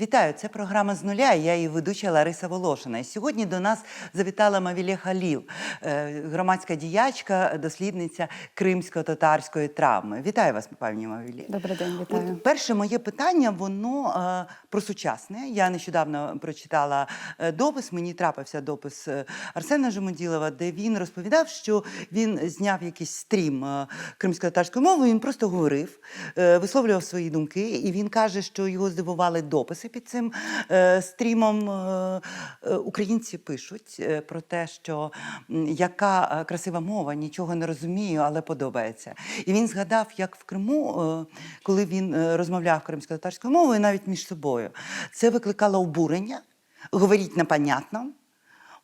Вітаю, це програма з нуля. Я її ведуча Лариса Волошина. І сьогодні до нас завітала Мавілє Халіл, е, громадська діячка, дослідниця кримсько-татарської травми. Вітаю вас, пані Мавілє. Добрий день, вітаю. От перше моє питання, воно е, про сучасне. Я нещодавно прочитала е, допис. Мені трапився допис Арсена Жемоділова, де він розповідав, що він зняв якийсь стрім кримсько-татарською мовою. Він просто говорив, е, висловлював свої думки, і він каже, що його здивували дописи під цим е, стрімом. Е, е, українці пишуть про те, що яка красива мова, нічого не розумію, але подобається. І він згадав, як в Криму, коли він розмовляв кримсько-татарською мовою, навіть між собою, це викликало обурення, говоріть непонятно.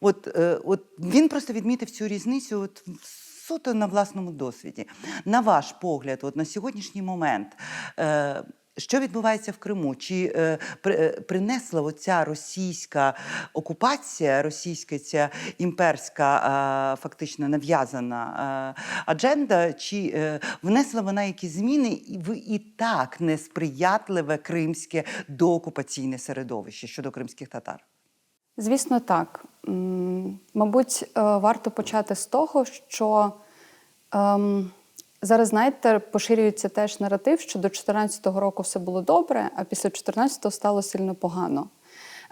От, от він просто відмітив цю різницю от, суто на власному досвіді. На ваш погляд, от на сьогоднішній момент. Що відбувається в Криму? Чи е, е, принесла оця російська окупація, російська ця імперська е, фактично нав'язана е, адженда, чи е, внесла вона якісь зміни в і так несприятливе кримське доокупаційне середовище щодо кримських татар? Звісно, так. Мабуть, е, варто почати з того, що ем, зараз, знаєте, поширюється теж наратив, що до 2014 року все було добре, а після 2014 стало сильно погано.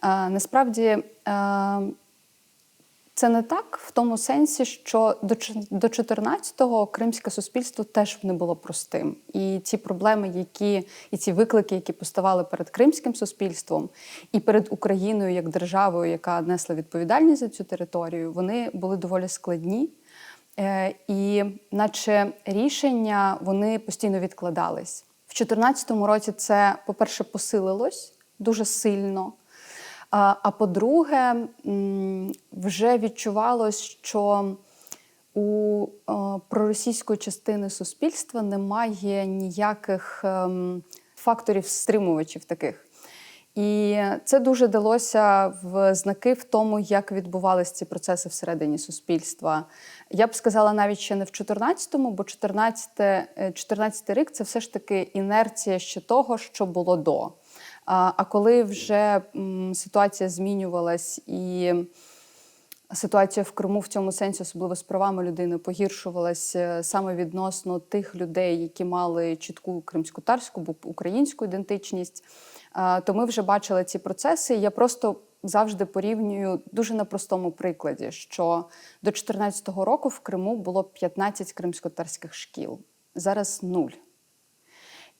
Е, Насправді, е, це не так в тому сенсі, що до чи- 14-го кримське суспільство теж не було простим. І ці проблеми, які і ці виклики, які поставали перед кримським суспільством і перед Україною як державою, яка несла відповідальність за цю територію, вони були доволі складні. Е, І, наче рішення вони постійно відкладались. В 2014 році це, по-перше, посилилось дуже сильно. А, по-друге, вже відчувалось, що у е, проросійської частини суспільства немає ніяких ем, факторів стримувачів таких. І це дуже далося в знаки в тому, як відбувалися ці процеси всередині суспільства. Я б сказала навіть ще не в 14-му, бо 14, 14 рік це все ж таки інерція ще того, що було до. А, коли вже ситуація змінювалась і ситуація в Криму в цьому сенсі, особливо з правами людини, погіршувалася саме відносно тих людей, які мали чітку кримсько-татарську або українську ідентичність, то ми вже бачили ці процеси. Я просто завжди порівнюю дуже на простому прикладі, що до 2014 року в Криму було 15 кримсько-татарських шкіл, зараз нуль.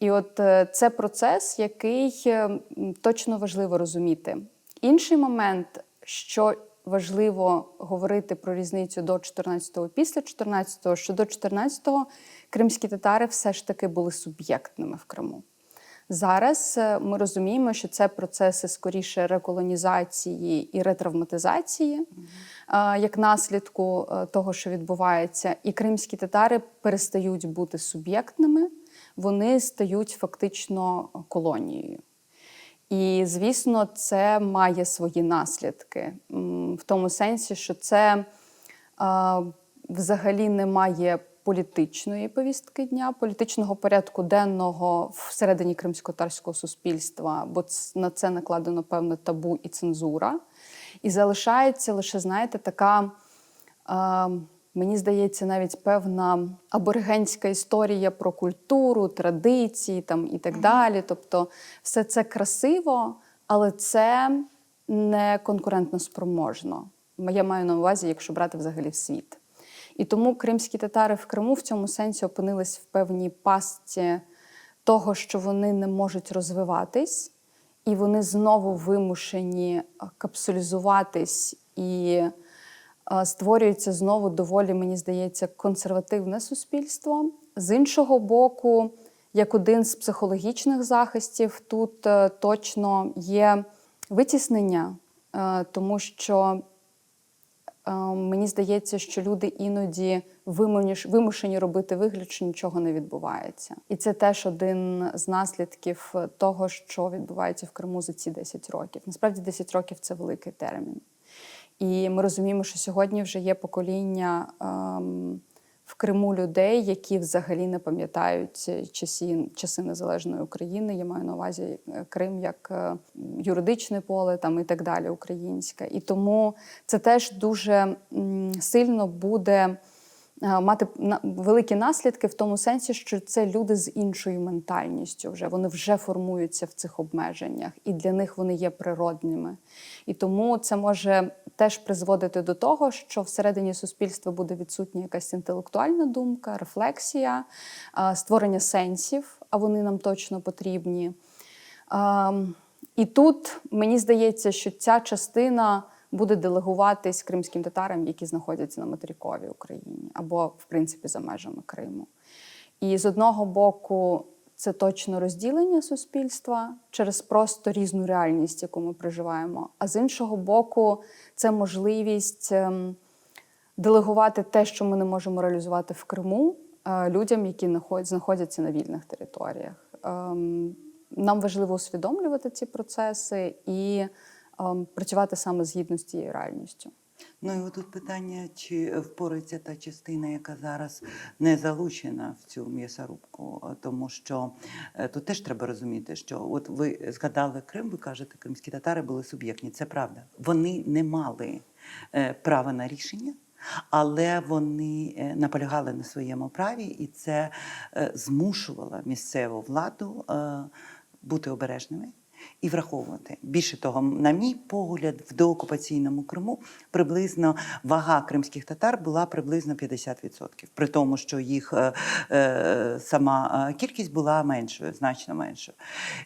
І от е, це процес, який е, точно важливо розуміти. Інший момент, що важливо говорити про різницю до 14-го, після 14-го, що до 14-го кримські татари все ж таки були суб'єктними в Криму. Зараз е, ми розуміємо, що це процеси скоріше реколонізації і ретравматизації, е, як наслідку е, того, що відбувається, і кримські татари перестають бути суб'єктними, вони стають фактично колонією. І, звісно, це має свої наслідки в тому сенсі, що це взагалі не має політичної повістки дня, політичного порядку денного всередині кримсько-татарського суспільства, бо на це накладено певне табу і цензура. І залишається лише, знаєте, така. А, Мені здається, навіть певна аборигенська історія про культуру, традиції там, і так далі. Тобто, все це красиво, але це не конкурентно спроможно. Я маю на увазі, якщо брати взагалі в світ. І тому кримські татари в Криму в цьому сенсі опинились в певній пастці того, що вони не можуть розвиватись, і вони знову вимушені капсулізуватись і а, створюється знову доволі, мені здається, консервативне суспільство. З іншого боку, як один з психологічних захистів, тут е, точно є витіснення, е, тому що е, мені здається, що люди іноді вимуш- вимушені робити вигляд, що нічого не відбувається. І це теж один з наслідків того, що відбувається в Криму за ці 10 років. Насправді 10 років це великий термін. І ми розуміємо, що сьогодні вже є покоління ем, в Криму людей, які взагалі не пам'ятають часі, часи незалежної України. Я маю на увазі е, Крим як е, юридичне поле там і так далі, українське. І тому це теж дуже сильно буде е, мати великі наслідки в тому сенсі, що це люди з іншою ментальністю. Вже вони вже формуються в цих обмеженнях, і для них вони є природними. І тому це може теж призводити до того, що всередині суспільства буде відсутня якась інтелектуальна думка, рефлексія, е, створення сенсів, а вони нам точно потрібні. Ем, І тут мені здається, що ця частина буде делегуватись кримським татарам, які знаходяться на материковій Україні або, в принципі, за межами Криму. І з одного боку, це точно розділення суспільства через просто різну реальність, яку ми проживаємо. А з іншого боку, це можливість ем, делегувати те, що ми не можемо реалізувати в Криму, е, людям, які знаходяться на вільних територіях. Ем, Нам важливо усвідомлювати ці процеси і ем, працювати саме згідно з цією реальністю. Ну і отут питання, чи впорається та частина, яка зараз не залучена в цю м'ясорубку, тому що е, тут теж треба розуміти, що от ви згадали Крим, ви кажете, кримські татари були суб'єктні. Це правда. Вони не мали е, права на рішення. Але вони е, наполягали на своєму праві, і це змушувало місцеву владу бути обережними і враховувати. Більше того, на мій погляд, в доокупаційному Криму приблизно вага кримських татар була приблизно 50%. При тому, що їх е, е, сама е, кількість була меншою, значно меншою.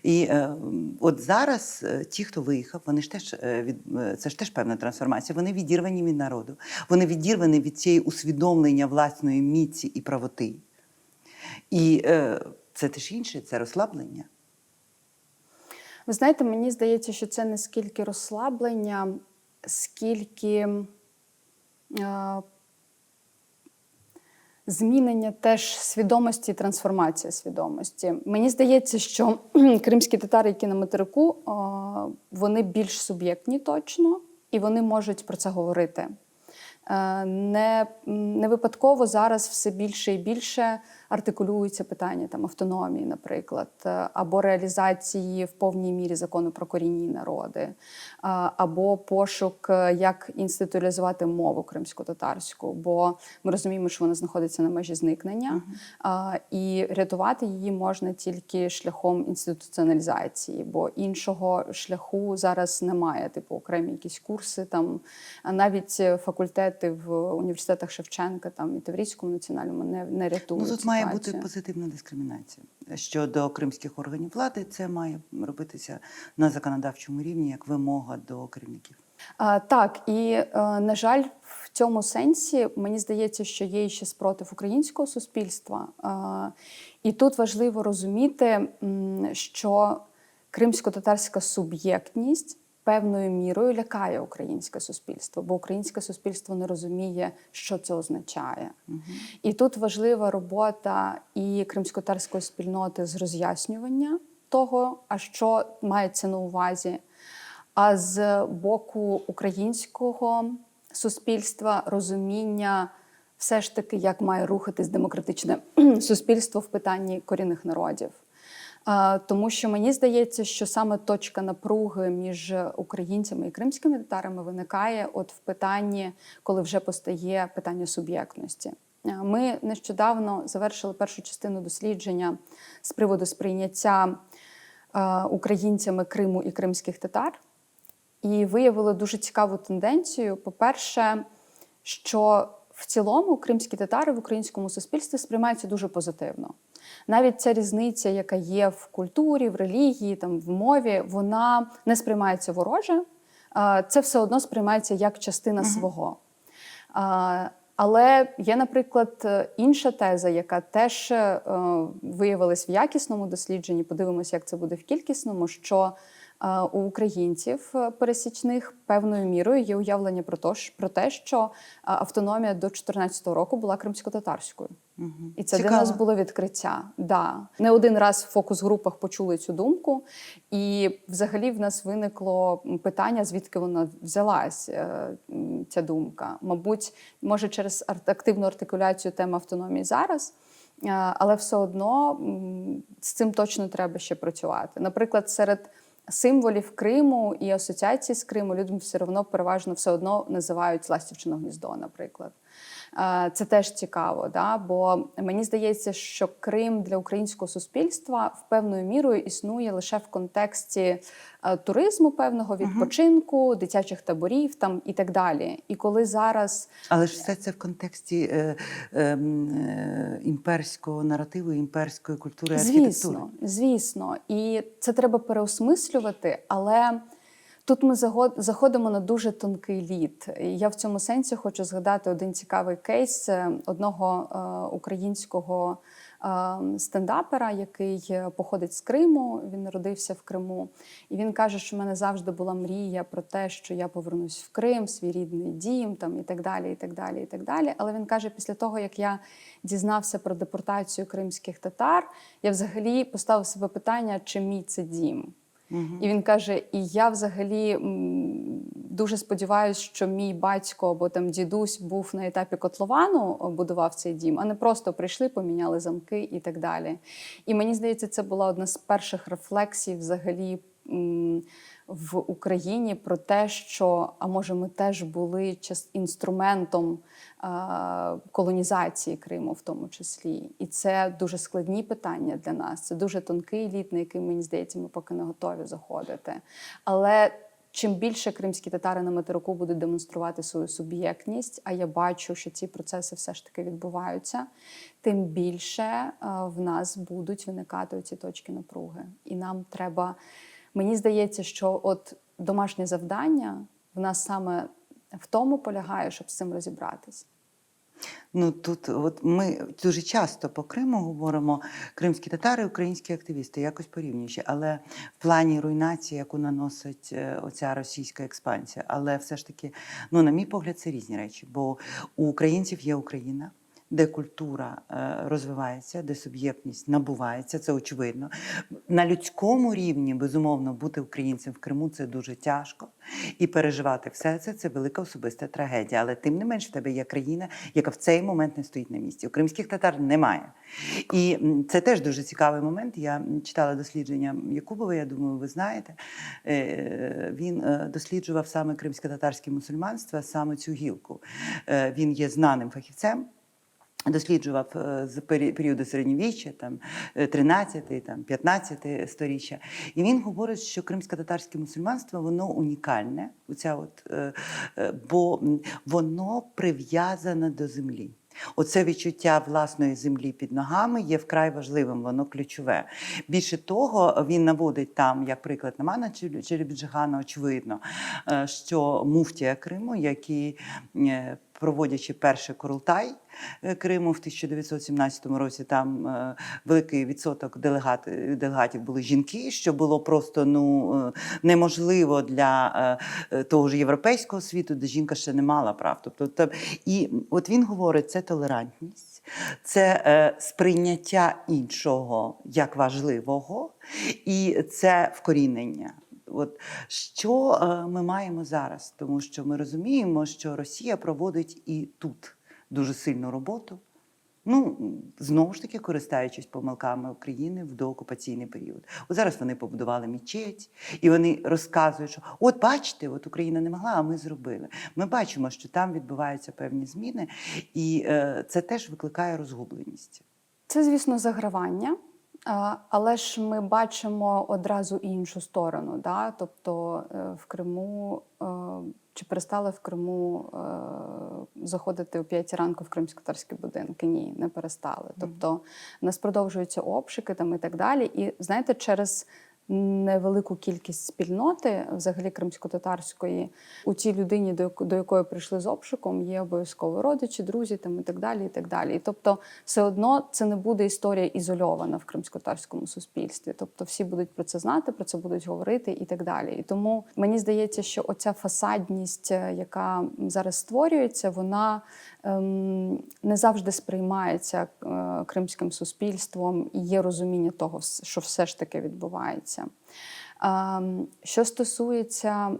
І е, от зараз е, ті, хто виїхав, вони ж теж від це ж теж певна трансформація. Вони відірвані від народу, вони відірвані від цієї усвідомлення власної міці і правоти. І е, це теж інше, це розслаблення. Ви знаєте, мені здається, що це не скільки розслаблення, скільки е, змінення теж свідомості і трансформація свідомості. Мені здається, що кримські татари, які на материку, е, вони більш суб'єктні точно, і вони можуть про це говорити. Е, Не, не випадково зараз все більше і більше артикулюються питання там автономії, наприклад, е, або реалізації в повній мірі закону про корінні народи, е, або пошук, е, як інституалізувати мову кримсько-татарську, бо ми розуміємо, що вона знаходиться на межі зникнення, е, і рятувати її можна тільки шляхом інституціоналізації, бо іншого шляху зараз немає. Типу окремі якісь курси, там а навіть факультети в університетах Шевченка там і Таврійському національному не, не рятують. Ну тут має бути позитивна дискримінація щодо кримських органів влади. Це має робитися на законодавчому рівні як вимога до керівників. А, так, і е, на жаль, в цьому сенсі мені здається, що є ще спротив українського суспільства. А, і тут важливо розуміти, що кримсько-татарська суб'єктність певною мірою лякає українське суспільство, бо українське суспільство не розуміє, що це означає. І тут важлива робота і кримсько-татарської спільноти з роз'яснювання того, а що мається на увазі. А з боку українського суспільства розуміння все ж таки, як має рухатись демократичне суспільство в питанні корінних народів. Тому що мені здається, що саме точка напруги між українцями і кримськими татарами виникає от в питанні, коли вже постає питання суб'єктності. Ми нещодавно завершили першу частину дослідження з приводу сприйняття українцями Криму і кримських татар. І виявили дуже цікаву тенденцію. По-перше, що в цілому кримські татари в українському суспільстві сприймаються дуже позитивно. Навіть ця різниця, яка є в культурі, в релігії, там, в мові, вона не сприймається вороже. Це все одно сприймається як частина свого. Але є, наприклад, інша теза, яка теж е, виявилась в якісному дослідженні. Подивимося, як це буде в кількісному. що е, у українців пересічних певною мірою є уявлення про те, що- про те, що е, автономія до 2014 року була кримсько-татарською. І це для нас було відкриття. Да. Не один раз в фокус-групах почули цю думку, і взагалі в нас виникло питання, звідки вона взялась. Е, ця думка. Мабуть, може через активну артикуляцію теми автономії зараз. е, Але все одно з цим точно треба ще працювати. Наприклад, серед символів Криму і асоціації з Криму людям все одно переважно все одно називають Ластівчине гніздо, наприклад. Е, Це теж цікаво, да? бо мені здається, що Крим для українського суспільства в певною мірою існує лише в контексті е, туризму, певного відпочинку, дитячих таборів там і так далі. І коли зараз Але ж все це в контексті е, е, е, імперського наративу, імперської культури і архітектури. Звісно, звісно. І це треба переосмислювати, але тут ми заходимо на дуже тонкий лід. Я в цьому сенсі хочу згадати один цікавий кейс е, одного е, українського е, стендапера, який походить з Криму. Він народився в Криму. І він каже, що в мене завжди була мрія про те, що я повернусь в Крим, в свій рідний дім, там і так далі, і так далі, і так далі. Але він каже, після того, як я дізнався про депортацію кримських татар, я взагалі поставив себе питання, чи мій це дім. І він каже: І я взагалі дуже сподіваюся, що мій батько або там дідусь був на етапі котловану, будував цей дім, а не просто прийшли, поміняли замки і так далі. І мені здається, це була одна з перших рефлексій взагалі. В Україні про те, що а може ми теж були час інструментом колонізації Криму, в тому числі, і це дуже складні питання для нас. Це дуже тонкий лід, на який мені здається, ми поки не готові заходити. Але чим більше кримські татари на материку будуть демонструвати свою суб'єктність, а я бачу, що ці процеси все ж таки відбуваються, тим більше е, в нас будуть виникати ці точки напруги. І нам треба, мені здається, що от домашнє завдання в нас саме в тому полягає, щоб з цим розібратись. Ну тут, от ми дуже часто по Криму говоримо кримські татари, українські активісти, якось порівнюючи, але в плані руйнації, яку наносить е, оця російська експансія. Але все ж таки, ну, на мій погляд, це різні речі. Бо у українців є Україна. Де культура е, розвивається, де суб'єктність набувається, це очевидно. На людському рівні, безумовно, бути українцем в Криму це дуже тяжко. І переживати все це це велика особиста трагедія. Але тим не менш, в тебе є країна, яка в цей момент не стоїть на місці. Кримських татар немає. І це теж дуже цікавий момент. Я читала дослідження Якубова, я думаю, ви знаєте. Е, Він е, досліджував саме кримсько-татарське мусульманство, саме цю гілку. Він є знаним фахівцем. Досліджував е, з періоду середньовіччя, там е, 13, там 15 сторіччя. І він говорить, що кримсько-татарське мусульманство воно унікальне, оця от, е, е, бо воно прив'язане до землі. Оце відчуття власної землі під ногами є вкрай важливим, воно ключове. Більше того, він наводить там, як приклад Намана Черебіджигана, очевидно, е, що муфтія Криму, який, е, проводячи перший Курултай е, Криму в 1917 році, там е, великий відсоток делегат, делегатів були жінки, що було просто ну, е, неможливо для е, е, того ж європейського світу, де жінка ще не мала прав. Тобто, і от він говорить, це толерантність, це е, сприйняття іншого як важливого, і це вкорінення. От що е, ми маємо зараз? Тому що ми розуміємо, що Росія проводить і тут дуже сильну роботу. Ну, знову ж таки, користуючись помилками України в доокупаційний період. От зараз вони побудували мечеть, і вони розказують, що от бачите, от Україна не могла, а ми зробили. Ми бачимо, що там відбуваються певні зміни, і е, це теж викликає розгубленість. Це, звісно, загравання, але ж ми бачимо одразу іншу сторону. Да? Тобто е, в Криму е, чи перестали в Криму е, заходити о 5 ранку в кримсько-татарські будинки? Ні, не перестали. Тобто в нас продовжуються обшуки там і так далі. І знаєте, через невелику кількість спільноти, взагалі кримсько-татарської, у цій людині, до, до якої прийшли з обшуком, є обов'язково родичі, друзі там і так далі. І так далі. Тобто, все одно це не буде історія ізольована в кримсько-татарському суспільстві. Тобто, всі будуть про це знати, про це будуть говорити і так далі. І тому мені здається, що оця фасадність, е, яка зараз створюється, вона ем, не завжди сприймається е, кримським суспільством і є розуміння того, що все ж таки відбувається. Ем, що стосується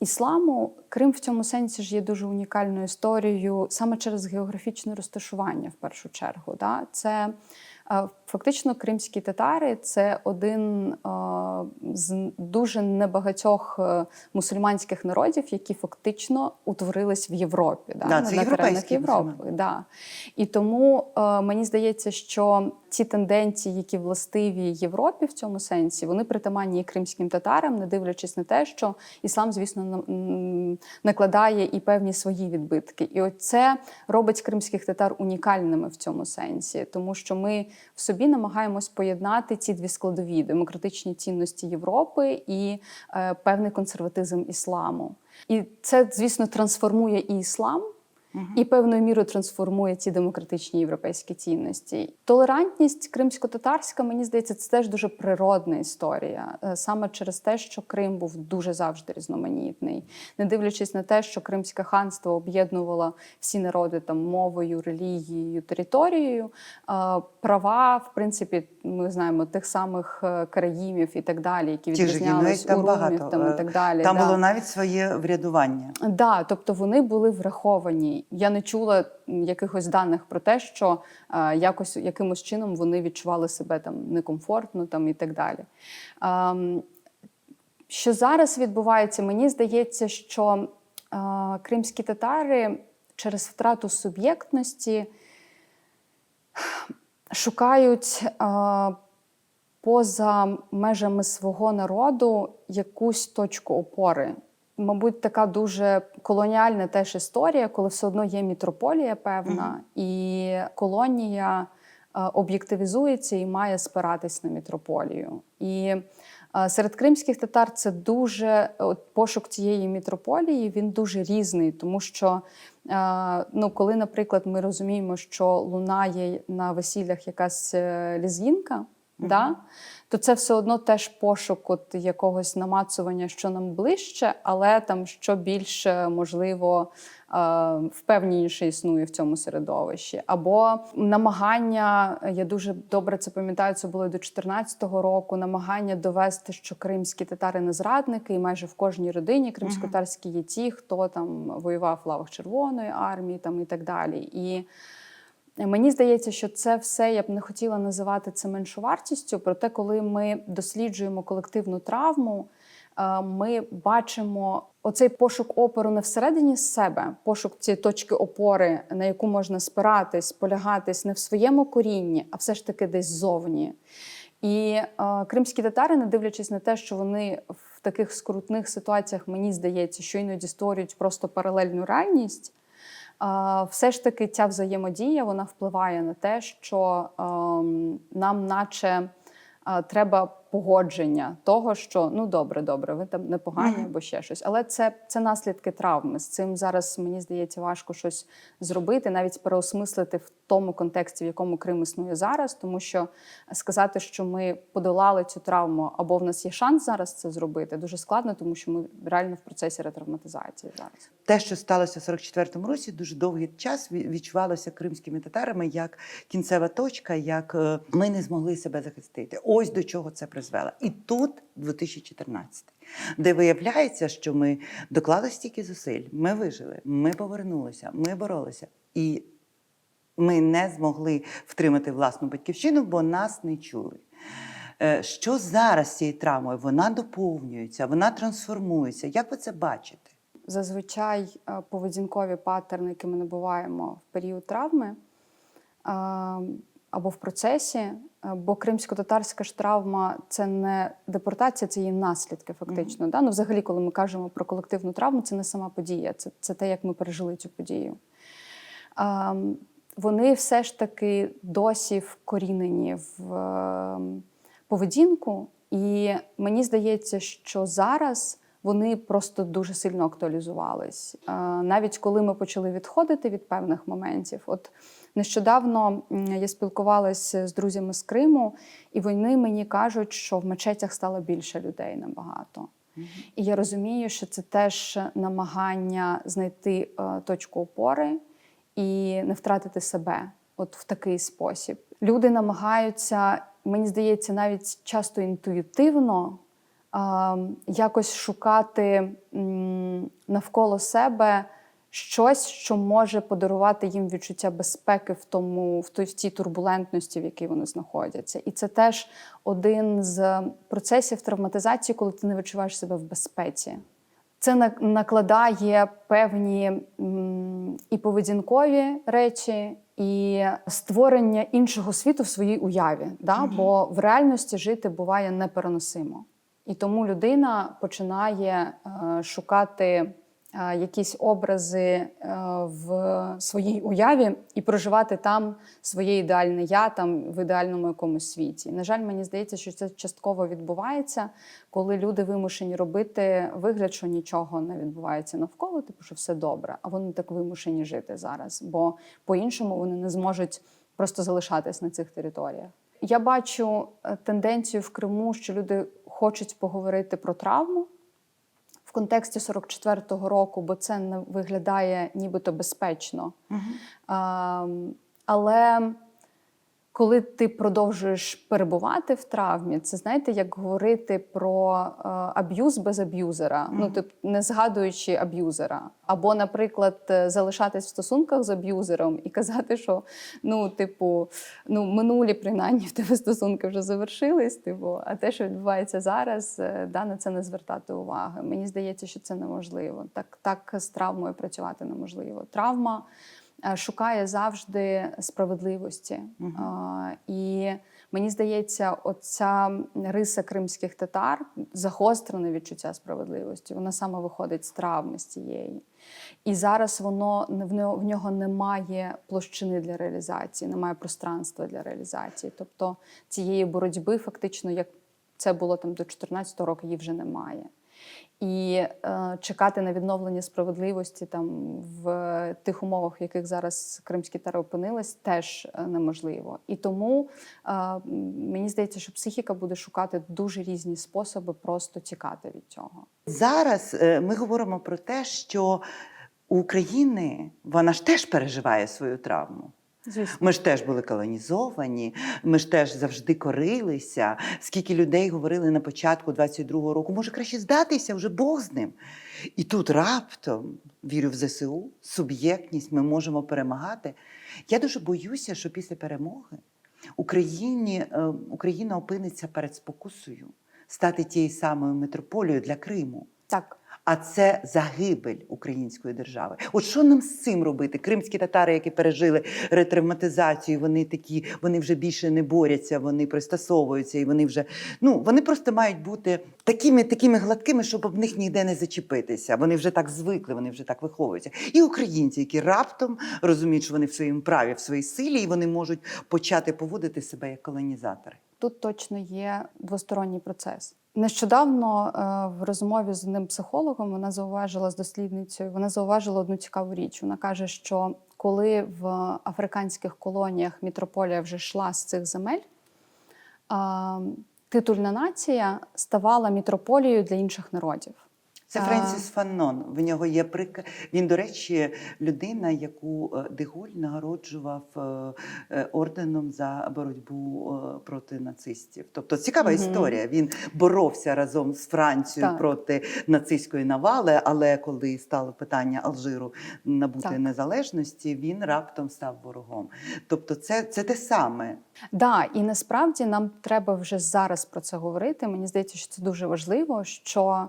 ісламу, Крим в цьому сенсі ж є дуже унікальною історією саме через географічне розташування, в першу чергу. Да? Це е, фактично кримські татари це один е, з дуже небагатьох е, мусульманських народів, які фактично утворились в Європі, да? Да, це на теренах Європи. Да. І тому мені здається, що ці тенденції, які властиві Європі в цьому сенсі, вони притаманні і кримським татарам, не дивлячись на те, що іслам, звісно, накладає і певні свої відбитки. І оце це робить кримських татар унікальними в цьому сенсі, тому що ми в собі намагаємось поєднати ці дві складові демократичні цінності Європи і е, певний консерватизм ісламу. І це, звісно, трансформує і іслам. І певною мірою трансформує ці демократичні європейські цінності. Толерантність кримсько-татарська, мені здається, це теж дуже природна історія, е, саме через те, що Крим був дуже завжди різноманітний, не дивлячись на те, що Кримське ханство об'єднувало всі народи там мовою, релігією, територією. е, Права, в принципі, ми знаємо тих самих е, караїмів і так далі, які Ті відрізнялись там урумів там, і так далі. Там да. було навіть своє врядування. Да, тобто вони були враховані. Я не чула якихось даних про те, що е, якось якимось чином вони відчували себе там некомфортно там і так далі. Ем, що зараз відбувається, мені здається, що е, кримські татари через втрату суб'єктності шукають е, поза межами свого народу якусь точку опори. Мабуть, така дуже колоніальна теж історія, коли все одно є мітрополія певна, і колонія е, об'єктивізується і має спиратись на мітрополію. І е, серед кримських татар це дуже от, пошук цієї мітрополії він дуже різний, тому що е, ну, коли, наприклад, ми розуміємо, що лунає на весіллях якась лізгінка, да, то це все одно теж пошук от якогось намацування, що нам ближче, але там що більше можливо е, впевненіше існує в цьому середовищі. Або намагання, я дуже добре це пам'ятаю, це було до 2014 року. Намагання довести, що кримські татари не зрадники, і майже в кожній родині кримськотарські є ті, хто там воював в лавах Червоної армії, там і так далі. І Мені здається, що це все я б не хотіла називати це меншовартістю. Проте, коли ми досліджуємо колективну травму, е, ми бачимо оцей пошук опору не всередині себе, пошук цієї точки опори, на яку можна спиратись, полягатись не в своєму корінні, а все ж таки десь ззовні. І е, кримські татари, не дивлячись на те, що вони в таких скрутних ситуаціях, мені здається, що іноді створюють просто паралельну реальність. Все ж таки ця взаємодія вона впливає на те, що ем, нам, наче, е, треба погодження того, що ну добре, добре, ви там непогані або ще щось. Але це, це наслідки травми. З цим зараз мені здається важко щось зробити, навіть переосмислити в тому контексті, в якому Крим існує зараз, тому що сказати, що ми подолали цю травму, або в нас є шанс зараз це зробити, дуже складно, тому що ми реально в процесі ретравматизації зараз. Те, що сталося в 44-му році, дуже довгий час відчувалося кримськими татарами як кінцева точка, як е, ми не змогли себе захистити. Ось до чого це призвело. І тут 2014, де виявляється, що ми доклали стільки зусиль, ми вижили, ми повернулися, ми боролися. І ми не змогли втримати власну батьківщину, бо нас не чули. Е, Що зараз з цією травмою? Вона доповнюється, вона трансформується. Як ви це бачите? зазвичай е, поведінкові паттерни, які ми набуваємо в період травми е, або в процесі, е, бо кримсько-татарська ж травма це не депортація, це її наслідки, фактично. Да? Ну, взагалі, коли ми кажемо про колективну травму, це не сама подія, це, це те, як ми пережили цю подію. Е, Вони все ж таки досі вкорінені в е, поведінку, і мені здається, що зараз вони просто дуже сильно актуалізувались. Е, Навіть коли ми почали відходити від певних моментів. От нещодавно я спілкувалася з друзями з Криму, і вони мені кажуть, що в мечетях стало більше людей набагато. І я розумію, що це теж намагання знайти е, точку опори і не втратити себе от в такий спосіб. Люди намагаються, мені здається, навіть часто інтуїтивно якось шукати навколо себе щось, що може подарувати їм відчуття безпеки в тому, в той в тій турбулентності, в якій вони знаходяться. І це теж один з процесів травматизації, коли ти не відчуваєш себе в безпеці. Це накладає певні і поведінкові речі, і створення іншого світу в своїй уяві. Да? Бо в реальності жити буває непереносимо. І тому людина починає е, шукати е, якісь образи е, в своїй уяві і проживати там своє ідеальне я там в ідеальному якомусь світі. На жаль, мені здається, що це частково відбувається, коли люди вимушені робити вигляд, що нічого не відбувається навколо, типу, що все добре, а вони так вимушені жити зараз, бо по-іншому вони не зможуть просто залишатись на цих територіях. Я бачу тенденцію в Криму, що люди хочуть поговорити про травму в контексті 44-го року, бо це не виглядає нібито безпечно. А, але коли ти продовжуєш перебувати в травмі, це знаєте, як говорити про е, аб'юз без аб'юзера, ну тип, не згадуючи аб'юзера. Або, наприклад, е, залишатись в стосунках з аб'юзером і казати, що ну, типу, ну минулі принаймні в тебе стосунки вже завершились. Типу, а те, що відбувається зараз, е, да, на це не звертати уваги. Мені здається, що це неможливо. Так, так з травмою працювати неможливо. Травма шукає завжди справедливості. А, І мені здається, оця риса кримських татар, загострене відчуття справедливості, вона саме виходить з травми з цієї. І зараз воно не- в нього, в нього немає площини для реалізації, немає пространства для реалізації. Тобто цієї боротьби, фактично, як це було там до 14 року, її вже немає. І е, чекати на відновлення справедливості там в тих умовах, в яких зараз кримські тари опинились, теж е, неможливо. І тому е, мені здається, що психіка буде шукати дуже різні способи просто тікати від цього. Зараз е, ми говоримо про те, що у України вона ж теж переживає свою травму. Звісно. Ми ж теж були колонізовані, ми ж теж завжди корилися. Скільки людей говорили на початку 22-го року, може краще здатися, вже Бог з ним. І тут раптом вірю в ЗСУ, суб'єктність, ми можемо перемагати. Я дуже боюся, що після перемоги Україні, е, Україна опиниться перед спокусою стати тією самою метрополією для Криму. Так. А це загибель української держави. От що нам з цим робити? Кримські татари, які пережили ретравматизацію, вони такі, вони вже більше не борються, вони пристосовуються, і вони вже ну вони просто мають бути такими, такими гладкими, щоб об них ніде не зачепитися. Вони вже так звикли, вони вже так виховуються. І українці, які раптом розуміють, що вони в своєму праві, в своїй силі, і вони можуть почати поводити себе як колонізатори. Тут точно є двосторонній процес. Нещодавно е, в розмові з одним психологом вона зауважила з дослідницею. Вона зауважила одну цікаву річ. Вона каже, що коли в африканських колоніях мітрополія вже йшла з цих земель, титульна нація ставала мітрополією для інших народів. Це А. Френсіс Фаннон. В нього є прик... Він, до речі, людина, яку е, Деголь нагороджував е, е, орденом за боротьбу проти нацистів. Тобто цікава Мгм. історія. Він боровся разом з Францією Так. проти нацистської навали, але коли стало питання Алжиру набути Так. незалежності, він раптом став ворогом. Тобто, це, це те саме. Да, і насправді нам треба вже зараз про це говорити. Мені здається, що це дуже важливо, що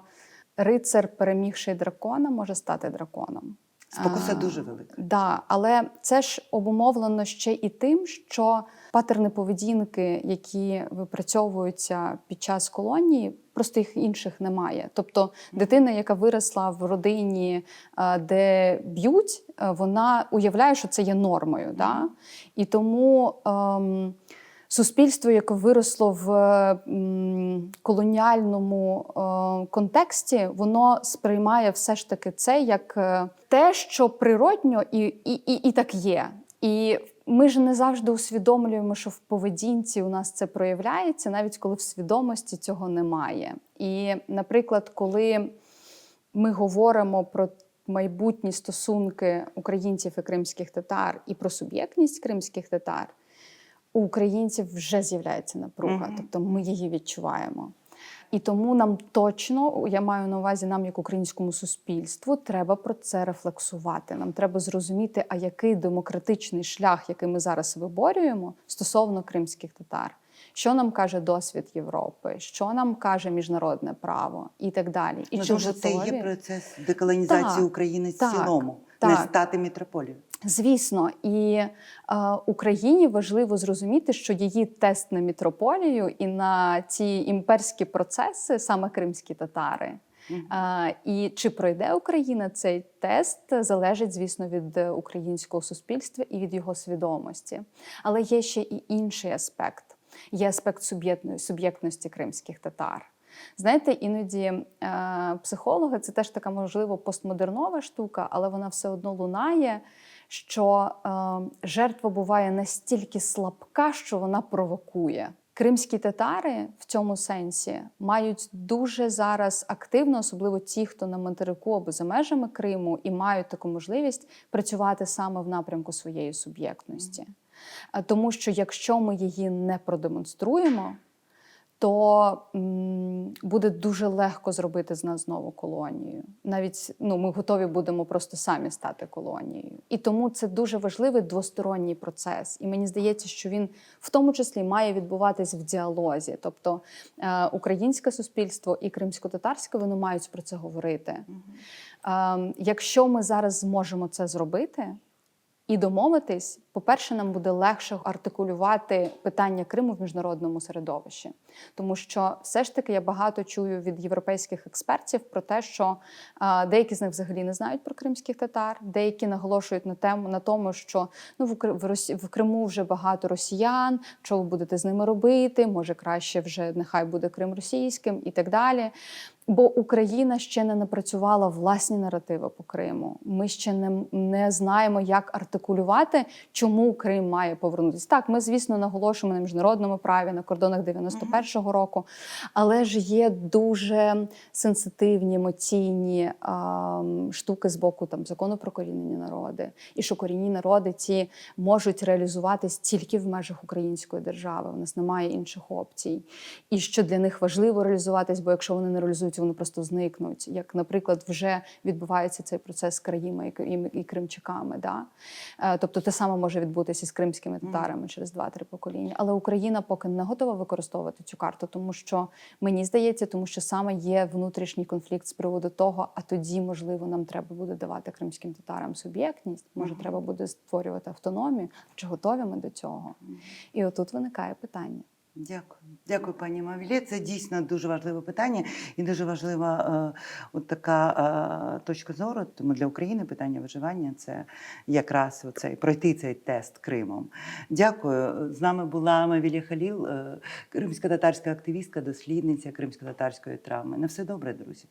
рицар, перемігши дракона, може стати драконом. Спокуса дуже велика. Да, але це ж обумовлено ще і тим, що патерни поведінки, які випрацьовуються під час колонії, просто їх інших немає. Тобто дитина, яка виросла в родині, е, де б'ють, е, вона уявляє, що це є нормою. Да? І тому. Ем, Суспільство, яке виросло в колоніальному е, контексті, воно сприймає все ж таки це як е, те, що природньо і, і, і, і так є. І ми ж не завжди усвідомлюємо, що в поведінці у нас це проявляється, навіть коли в свідомості цього немає. І, наприклад, коли ми говоримо про майбутні стосунки українців і кримських татар і про суб'єктність кримських татар, у українців вже з'являється напруга, Мгм. тобто ми її відчуваємо. І тому нам точно, я маю на увазі нам, як українському суспільству, треба про це рефлексувати. Нам треба зрозуміти, а який демократичний шлях, який ми зараз виборюємо стосовно кримських татар. Що нам каже досвід Європи, що нам каже міжнародне право і так далі. І ну, чи що це є процес деколонізації Так, України в так, цілому, так. не стати мітрополією. Звісно, і е, Україні важливо зрозуміти, що її тест на мітрополію і на ці імперські процеси, саме кримські татари. Е, і чи пройде Україна цей тест, залежить, звісно, від українського суспільства і від його свідомості. Але є ще і інший аспект: є аспект суб'єктності кримських татар. Знаєте, іноді е, психологи це теж така можливо постмодернова штука, але вона все одно лунає, що е, жертва буває настільки слабка, що вона провокує. Кримські татари в цьому сенсі мають дуже зараз активно, особливо ті, хто на материку або за межами Криму, і мають таку можливість працювати саме в напрямку своєї суб'єктності. Е, Тому що якщо ми її не продемонструємо, то м, буде дуже легко зробити з нас знову колонію. Навіть ну, ми готові будемо просто самі стати колонією. І тому це дуже важливий двосторонній процес. І мені здається, що він в тому числі має відбуватись в діалозі. Тобто е, українське суспільство і кримсько-татарське вони мають про це говорити. Е, якщо ми зараз зможемо це зробити, і домовитись, по-перше, нам буде легше артикулювати питання Криму в міжнародному середовищі, тому що все ж таки я багато чую від європейських експертів про те, що а, деякі з них взагалі не знають про кримських татар, деякі наголошують на тему на тому, що ну в, в, Росі... в Криму вже багато росіян. Що ви будете з ними робити? Може, краще вже нехай буде Крим російським і так далі. Бо Україна ще не напрацювала власні наративи по Криму. Ми ще не, не знаємо, як артикулювати, чому Крим має повернутися. Так, ми, звісно, наголошуємо на міжнародному праві на кордонах 91-го року, але ж є дуже сенситивні емоційні а, штуки з боку там закону про корінні народи, і що корінні народи ті можуть реалізуватись тільки в межах української держави. У нас немає інших опцій. І що для них важливо реалізуватись, бо якщо вони не реалізуються, вони просто зникнуть. Як, наприклад, вже відбувається цей процес з країми і, і, і кримчаками. Да? Е, Тобто те саме може відбутися з кримськими татарами через 2-3 покоління. Але Україна поки не готова використовувати цю карту, тому що мені здається, тому що саме є внутрішній конфлікт з приводу того, а тоді, можливо, нам треба буде давати кримським татарам суб'єктність, може, треба буде створювати автономію. Чи готові ми до цього? І отут виникає питання. Дякую, дякую, пані Мавілє. Це дійсно дуже важливе питання і дуже важлива е, от така е, точка зору. Тому для України питання виживання це якраз оцей пройти цей тест Кримом. Дякую. З нами була Мавілія Халіл, е, кримсько-татарська активістка, дослідниця кримсько-татарської травми. На все добре, друзі.